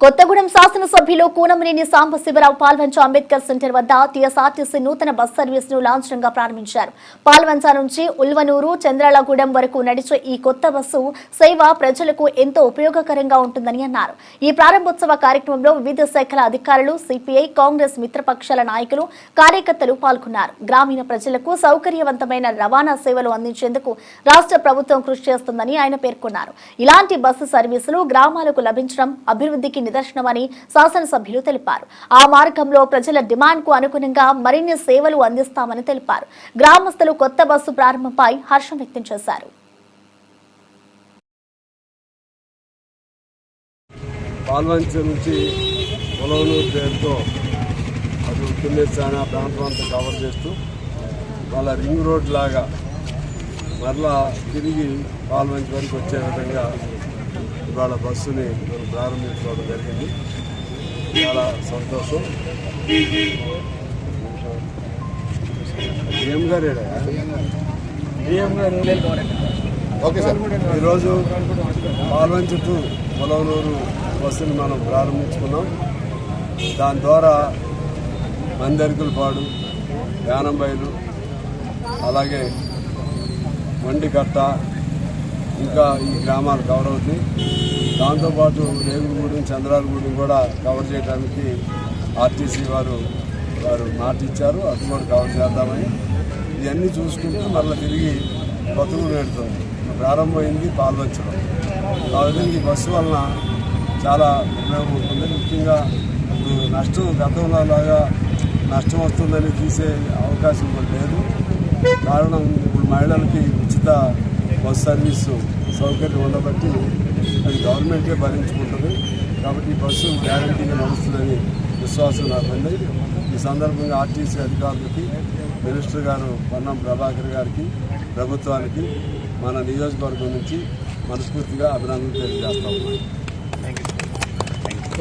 కొత్తగూడెం శాసనసభ్యులు కూనమనేని సాంబశివరావు పాల్వంచ అంబేద్కర్ సెంటర్ వద్ద టీఎస్ఆర్టీసీ నూతన బస్ సర్వీస్ను లాంఛనంగా ప్రారంభించారు. పాల్వంచ నుంచి ఉల్వనూరు చంద్రాలగూడెం వరకు నడిచే ఈ కొత్త బస్సు సేవ ప్రజలకు ఎంతో ఉపయోగకరంగా ఉంటుందని అన్నారు. ఈ ప్రారంభోత్సవ కార్యక్రమంలో వివిధ శాఖల అధికారులు సిపిఐ కాంగ్రెస్ మిత్రపక్షాల నాయకులు కార్యకర్తలు పాల్గొన్నారు. గ్రామీణ ప్రజలకు సౌకర్యవంతమైన రవాణా సేవలు అందించేందుకు రాష్ట్ర ప్రభుత్వం కృషి చేస్తుందని ఆయన పేర్కొన్నారు. ఇలాంటి బస్సు సర్వీసులు గ్రామాలకు లభించడం అభివృద్ధికి నిదర్శనమని శాసనసభ్యులు తెలిపారు. ఆ మార్గంలో ప్రజల డిమాండ్కు అనుగుణంగా మరిన్ని సేవలు అందిస్తామని తెలిపారు. గ్రామస్తులు కొత్త బస్సు ప్రారంభంపై హర్షం వ్యక్తం చేశారు. పాల్వంచ నుంచి పొలవనూరు పేరుతో అటు కిన్నెస్సాన ప్రాంతం అంతా కవర్ చేస్తూ వాళ్ళ రింగ్ రోడ్ లాగా మరలా తిరిగి పాల్వంచ వరకు వచ్చే విధంగా ఇవాళ బస్సుని మనం ప్రారంభించుకోవడం జరిగింది. చాలా సంతోషం. ఏం గారు ఏం గారు? Okay sir. ఈరోజు పాల్వంచ టు పొలవనూరు బస్సుని మనం ప్రారంభించుకున్నాం. దాని ద్వారా మందరికులపాడు యానంబైలు అలాగే మండికట్ట ఇంకా ఈ గ్రామాలు కవర్ అవుతాయి దాంతోపాటు రేగులగూడెం చంద్రాలగూడెం కూడా కవర్ చేయడానికి ఆర్టీసీ వారు వారు మాటిచ్చారు అది కూడా కవర్ చేద్దామని. ఇవన్నీ చూసుకుంటూ మళ్ళీ తిరిగి బతుకు పెడుతుంది ప్రారంభమైంది పాల్వంచడం ఆ విధంగా ఈ బస్సు వలన చాలా ఉపయోగం ఉంటుంది. ముఖ్యంగా ఇప్పుడు నష్టం గతంలో లాగా నష్టం వస్తుందని తీసే అవకాశం కూడా లేదు. కారణం ఇప్పుడు మహిళలకి ఉచిత బస్ సర్వీసు సౌకర్యం ఉండబట్టి అది గవర్నమెంటే భరించుకుంటుంది. కాబట్టి ఈ బస్సు గ్యారంటీగా నడుస్తుందని విశ్వాసం నాకు ఉంది. ఈ సందర్భంగా ఆర్టీసీ అధికారులకి మినిస్టర్ గారు పొన్నం ప్రభాకర్ గారికి ప్రభుత్వానికి మన నియోజకవర్గం నుంచి మనస్ఫూర్తిగా అభినందనలు తెలియజేస్తా ఉన్నాను.